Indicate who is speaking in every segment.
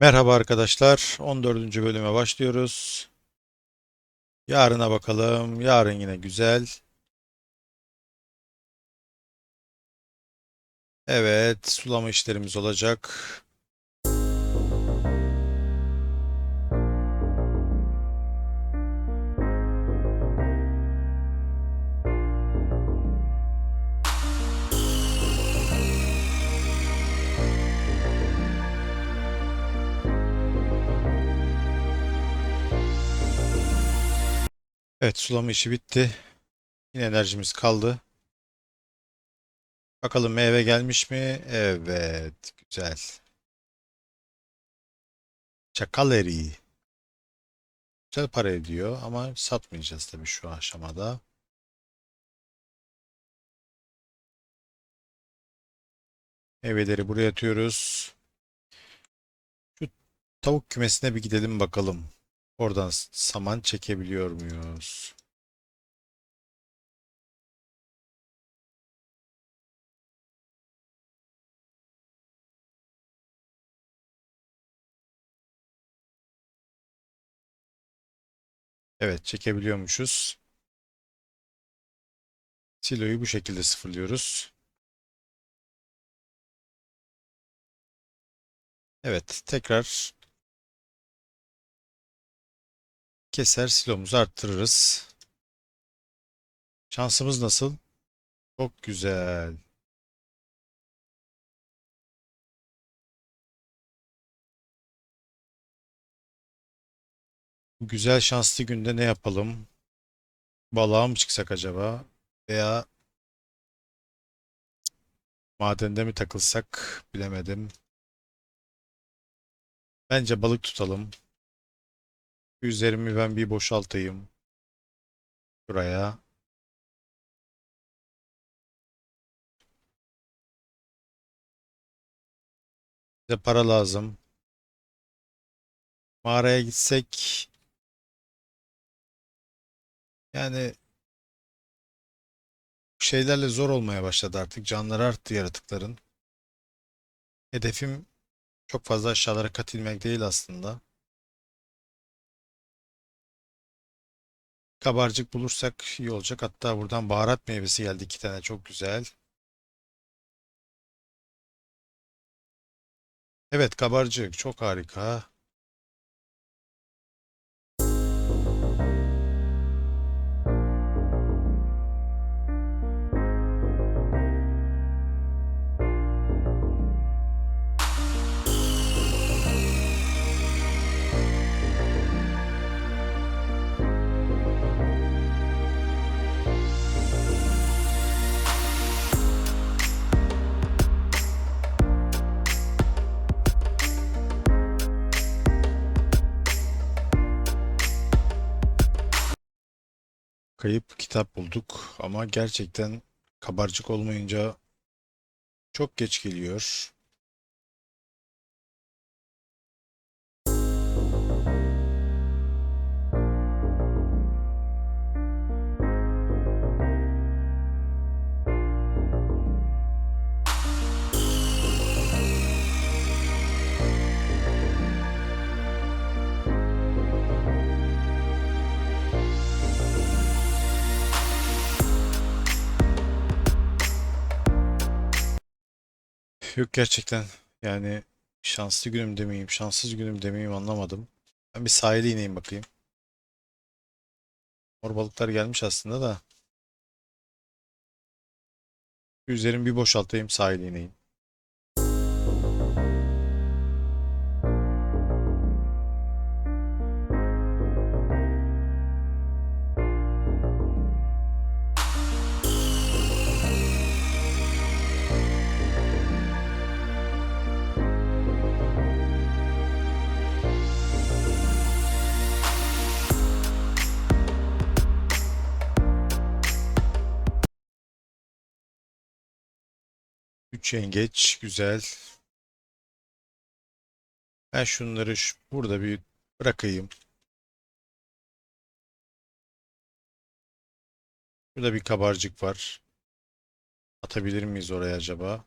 Speaker 1: Merhaba arkadaşlar. 14. bölüme başlıyoruz. Yarına bakalım. Yarın yine güzel. Evet, sulama işlerimiz olacak. Evet, sulama işi bitti. Yine enerjimiz kaldı. Bakalım meyve gelmiş mi? Evet, güzel. Çakal eriği. Güzel para ediyor ama satmayacağız tabii şu aşamada. Meyveleri buraya atıyoruz. Şu tavuk kümesine bir gidelim bakalım. Oradan saman çekebiliyor muyuz? Evet, çekebiliyormuşuz. Siloyu bu şekilde sıfırlıyoruz. Evet, tekrar keser silomuzu arttırırız. Şansımız nasıl? Çok güzel. Bu güzel şanslı günde ne yapalım? Balığa mı çıksak acaba? Veya madende mi takılsak? Bilemedim. Bence balık tutalım. Üzerimi ben bir boşaltayım. Buraya. Bize para lazım. Mağaraya gitsek yani şeylerle zor olmaya başladı artık. Canları arttı yaratıkların. Hedefim çok fazla aşağılara kat inmek değil aslında. Kabarcık bulursak iyi olacak. Hatta buradan baharat meyvesi geldi iki tane çok güzel. Evet kabarcık çok harika. Kayıp kitap bulduk ama gerçekten kabarcık olmayınca çok geç geliyor. Yok gerçekten yani şanslı günüm demeyeyim, şanssız günüm demeyeyim anlamadım. Ben bir sahile ineyim bakayım. Mor balıklar gelmiş aslında da. Üzerimi bir boşaltayım sahile ineyim. Yengeç güzel. Ben şunları şu- burada bir bırakayım. Burada bir kabarcık var. Atabilir miyiz oraya acaba?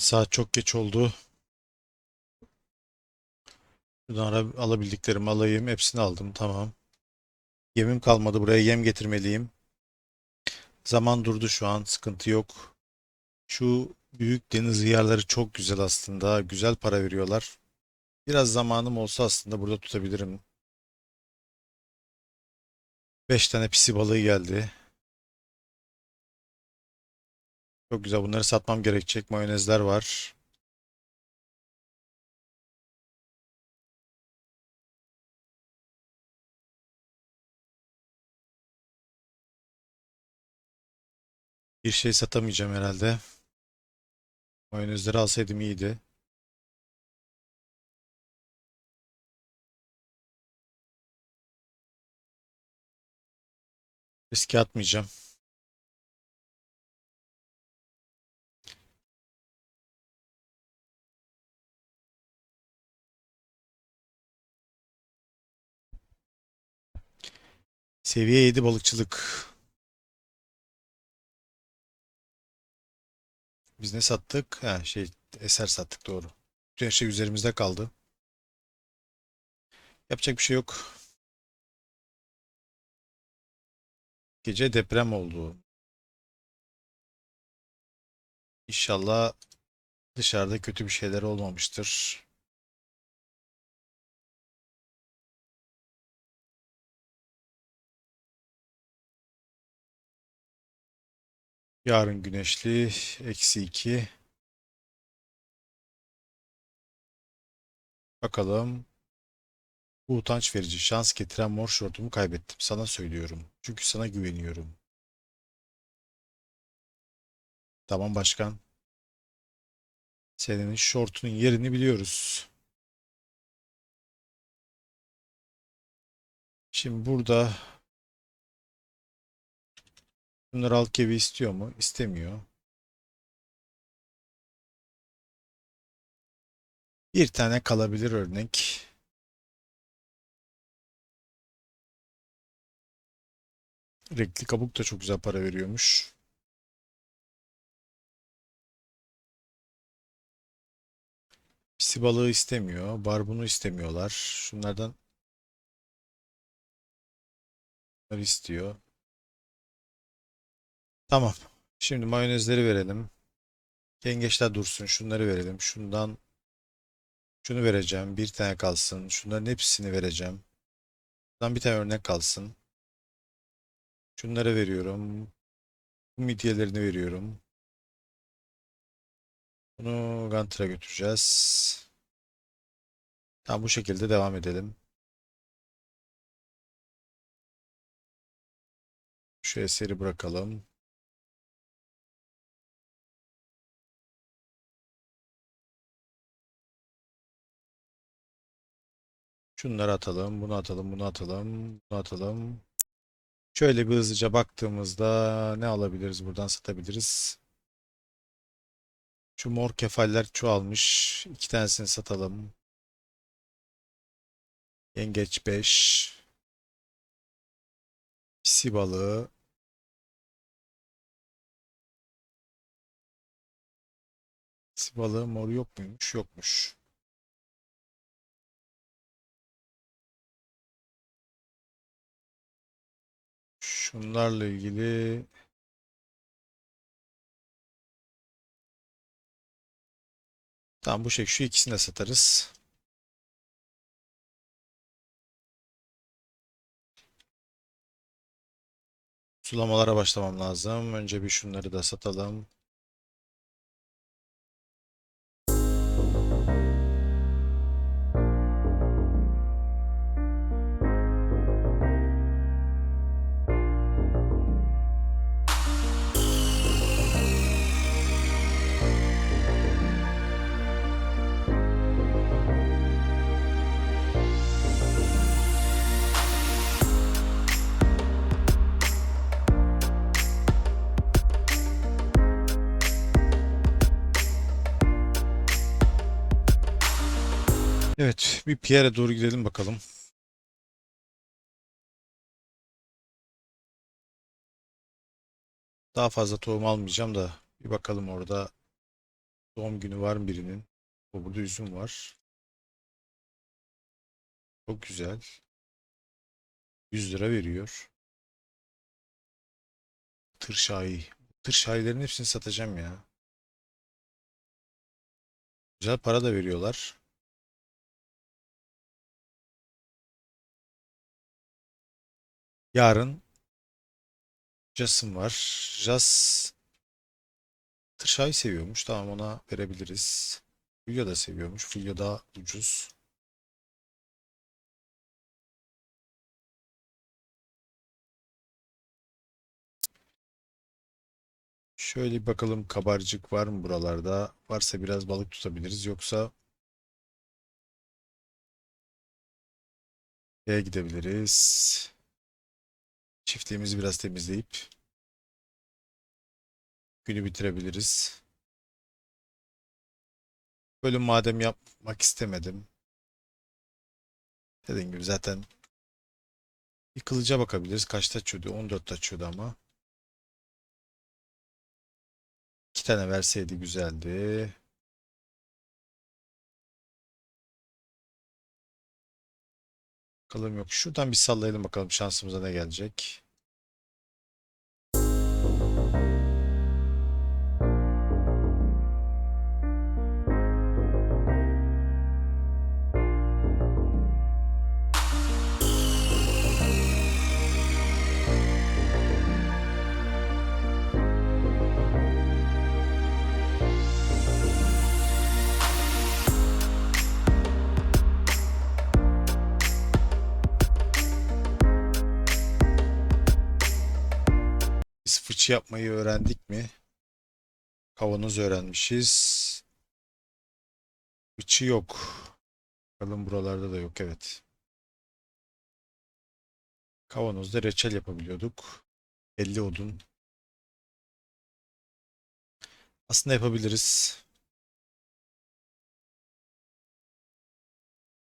Speaker 1: Evet saat çok geç oldu. Şuradan alabildiklerimi alayım. Hepsini aldım. Tamam. Yemim kalmadı. Buraya yem getirmeliyim. Zaman durdu şu an. Sıkıntı yok. Şu büyük deniz hıyarları çok güzel aslında. Güzel para veriyorlar. Biraz zamanım olsa aslında burada tutabilirim. 5 tane pisi balığı geldi. Çok güzel. Bunları satmam gerekecek. Mayonezler var. Bir şey satamayacağım herhalde. Mayonezleri alsaydım iyiydi. Riske atmayacağım. Seviye 7 balıkçılık. Biz ne sattık? Ha şey eser sattık doğru. Bütün şey üzerimizde kaldı. Yapacak bir şey yok. Gece deprem oldu. İnşallah dışarıda kötü bir şeyler olmamıştır. Yarın güneşli. Eksi 2. Bakalım. Bu utanç verici. Şans getiren mor şortumu kaybettim. Sana söylüyorum. Çünkü sana güveniyorum. Tamam başkan. Senin şortunun yerini biliyoruz. Şimdi burada bunlar halk evi istiyor mu? İstemiyor. Bir tane kalabilir örnek. Renkli kabuk da çok güzel para veriyormuş. Pisi balığı istemiyor. Barbunu istemiyorlar. Şunlardan bunları istiyor. Tamam. Şimdi mayonezleri verelim. Yengeçler dursun. Şunları verelim. Şundan şunu vereceğim. Bir tane kalsın. Şunların hepsini vereceğim. Şundan bir tane örnek kalsın. Şunları veriyorum. Bu midyelerini veriyorum. Bunu Gunter'a götüreceğiz. Tamam bu şekilde devam edelim. Şu eseri bırakalım. Şunları atalım, bunu atalım, bunu atalım, bunu atalım. Şöyle bir hızlıca baktığımızda ne alabiliriz buradan satabiliriz. Şu mor kefaller çoğalmış. İki tanesini satalım. Yengeç 5. Pisi balığı. Pisi balığı mor yok muymuş? Yokmuş. Şunlarla ilgili Tamam bu şey şu ikisini de satarız. Sulamalara başlamam lazım. Önce bir şunları da satalım. Evet, bir Pierre'e doğru gidelim bakalım. Daha fazla tohum almayacağım da bir bakalım orada Doğum günü var birinin. O burada üzüm var. Çok güzel. 100 lira veriyor. Tır şahi. Tır şahilerin hepsini satacağım ya. Güzel para da veriyorlar. Yarın Jas'ım var. Jas tır şahi seviyormuş. Tamam ona verebiliriz. Fulya da seviyormuş. Fulya daha ucuz. Şöyle bir bakalım kabarcık var mı buralarda? Varsa biraz balık tutabiliriz. Yoksa B'ye gidebiliriz. Çiftliğimizi biraz temizleyip günü bitirebiliriz. Bölüm madem yapmak istemedim. Dediğim gibi zaten bir kılıca bakabiliriz. Kaçta açıyordu? 14'te açıyordu ama. İki tane verseydi güzeldi. Bakalım yok. Şuradan bir sallayalım bakalım şansımıza ne gelecek. Biz fıçı yapmayı öğrendik mi? Kavanoz öğrenmişiz. Fıçı yok. Bakalım buralarda da yok evet. Kavanozda reçel yapabiliyorduk. 50 odun. Aslında yapabiliriz.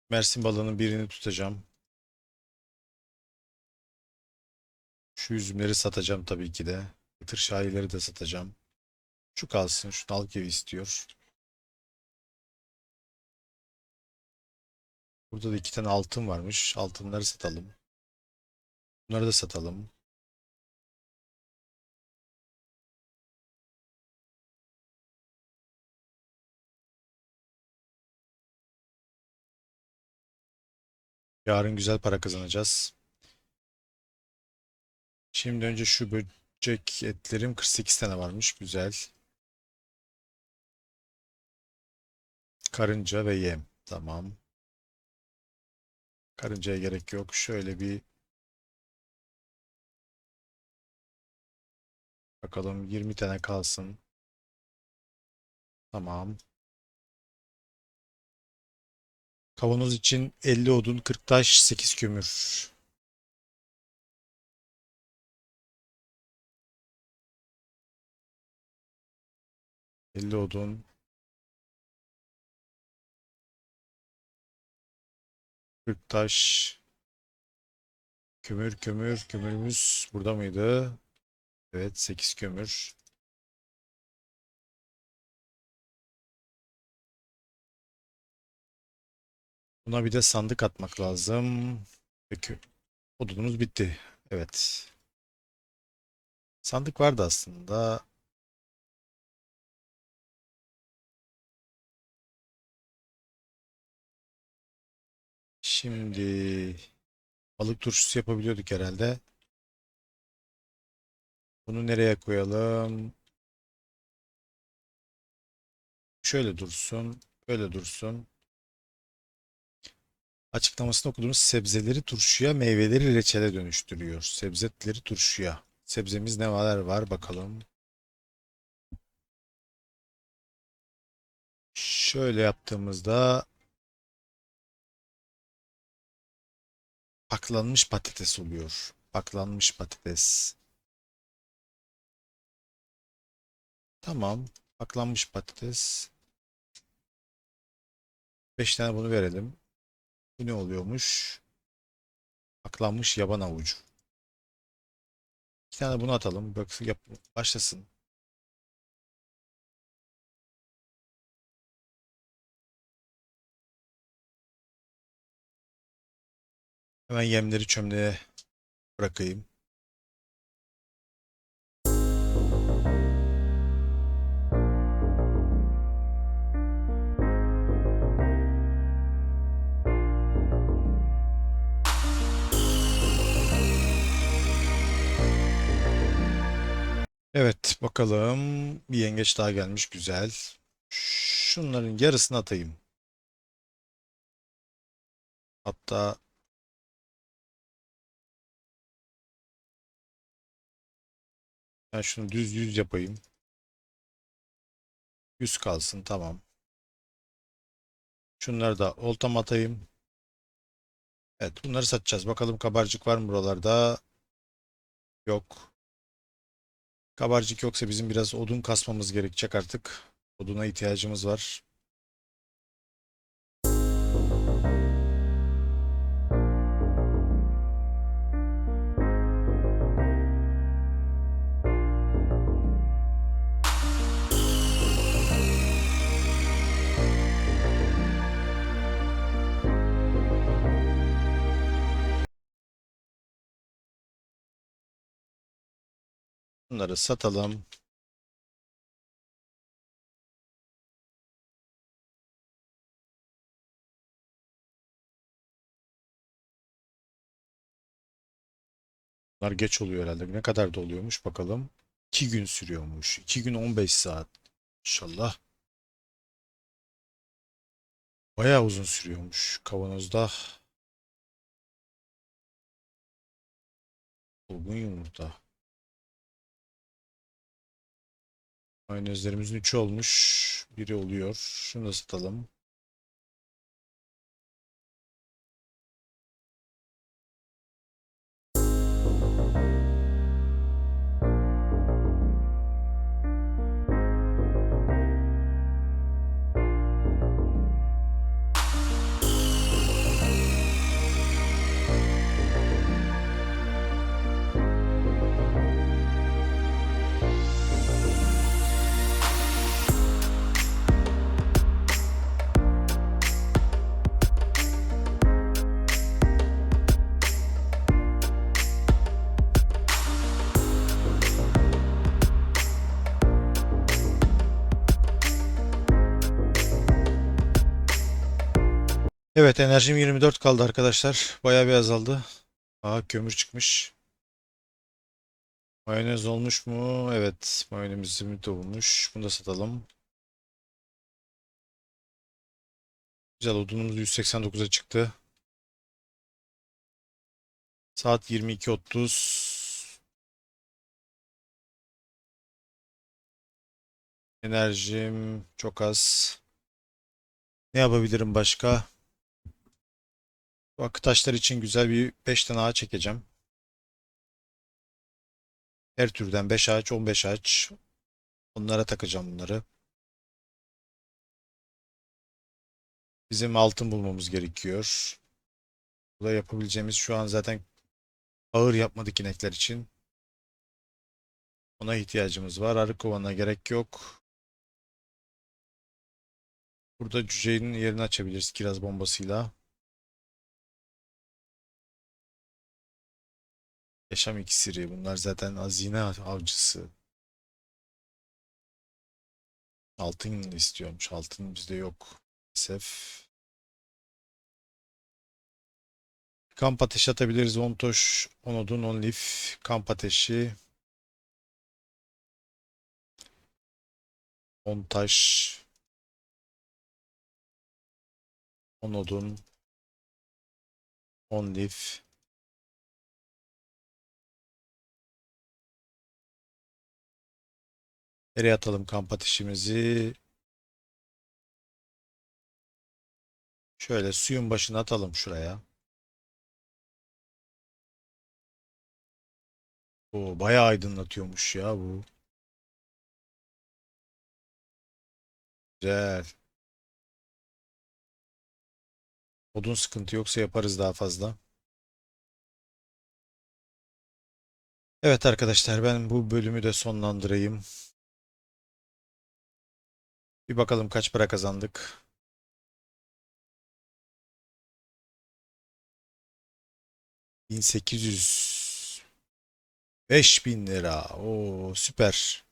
Speaker 1: Mersin balığının birini tutacağım. Şu üzümleri satacağım tabii ki de. Kıtır şahileri de satacağım. Şu kalsın. Şu nal evi istiyor. Burada da iki tane altın varmış. Altınları satalım. Bunları da satalım. Yarın güzel para kazanacağız. Şimdi önce şu böcek etlerim 48 tane varmış. Güzel. Karınca ve yem. Tamam. Karıncaya gerek yok. Şöyle bir bakalım 20 tane kalsın. Tamam. Kavanoz için 50 odun, 40 taş, 8 kömür. Elli odun. 40 taş. Kömür, kömür, kömürümüz burada mıydı? Evet, 8 kömür. Buna bir de sandık atmak lazım. Peki, odunumuz bitti. Evet. Sandık vardı aslında. Şimdi balık turşusu yapabiliyorduk herhalde. Bunu nereye koyalım? Şöyle dursun, böyle dursun. Açıklamasını okuduğumuz sebzeleri turşuya, meyveleri reçele dönüştürüyor. Sebzeleri turşuya. Sebzemiz ne var var bakalım. Şöyle yaptığımızda paklanmış patates oluyor. Paklanmış patates. Tamam. Paklanmış patates. 5 tane bunu verelim. Bu ne oluyormuş? Paklanmış yaban avucu. İki tane bunu atalım. Bak, başlasın. Hemen yemleri çömleğe bırakayım. Evet bakalım bir yengeç daha gelmiş güzel. Şunların yarısını atayım. Hatta ben şunu düz yüz yapayım. Yüz kalsın tamam. Şunları da oltam atayım. Evet bunları satacağız. Bakalım kabarcık var mı buralarda? Yok. Kabarcık yoksa bizim biraz odun kasmamız gerekecek artık. Oduna ihtiyacımız var. Bunları satalım. Bunlar geç oluyor herhalde. Ne kadar da oluyormuş bakalım. 2 gün sürüyormuş. 2 gün 15 saat. İnşallah. Bayağı uzun sürüyormuş. Kavanozda olgun yumurta. Mayonezlerimizin 3'ü olmuş. Biri oluyor. Şunu da satalım. Evet enerjim 24 kaldı arkadaşlar. Bayağı bir azaldı. Aa kömür çıkmış. Mayonez olmuş mu? Evet. Mayonezimiz de olmuş. Bunu da satalım. Güzel odunumuz 189'a çıktı. Saat 22.30. Enerjim çok az. Ne yapabilirim başka? Bu akı taşlar için güzel bir 5 tane ağaç çekeceğim. Her türden 5 ağaç, 15 ağaç. Onlara takacağım bunları. Bizim altın bulmamız gerekiyor. Burada yapabileceğimiz şu an zaten ağır yapmadık inekler için. Ona ihtiyacımız var. Arı kovanına gerek yok. Burada cüceyin yerini açabiliriz kiraz bombasıyla. Yaşam iksiri. Bunlar zaten hazine avcısı. Altın istiyormuş. Altın bizde yok. Maalesef. Kamp ateşi atabiliriz. 10 toş, 10 odun, 10 lif. Kamp ateşi. 10 taş. 10 odun. 10 lif. Nereye atalım kamp ateşimizi? Şöyle suyun başına atalım şuraya. O bayağı aydınlatıyormuş ya bu. Güzel. Odun sıkıntı yoksa yaparız daha fazla. Evet arkadaşlar ben bu bölümü de sonlandırayım. Bir bakalım kaç para kazandık. 1800 5000 lira. Oo süper.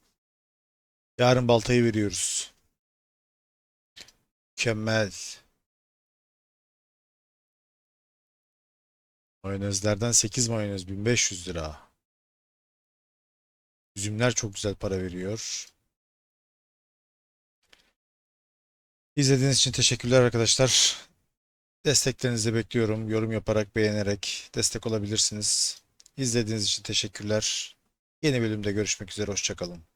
Speaker 1: Yarın baltayı veriyoruz. Mükemmel. Mayonezlerden 8 mayonez 1500 lira. Üzümler çok güzel para veriyor. İzlediğiniz için teşekkürler arkadaşlar. Desteklerinizi bekliyorum. Yorum yaparak, beğenerek destek olabilirsiniz. İzlediğiniz için teşekkürler. Yeni bölümde görüşmek üzere. Hoşçakalın.